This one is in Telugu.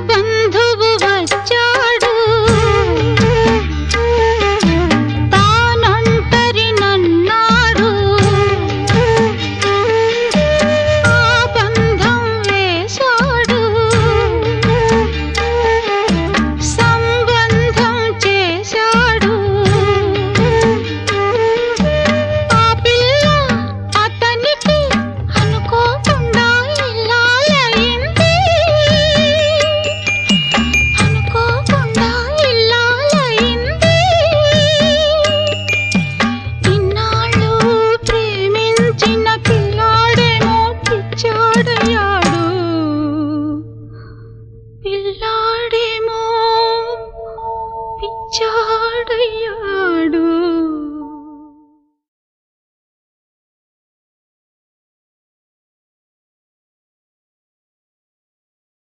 ಬಂದ పిల్లాడేమో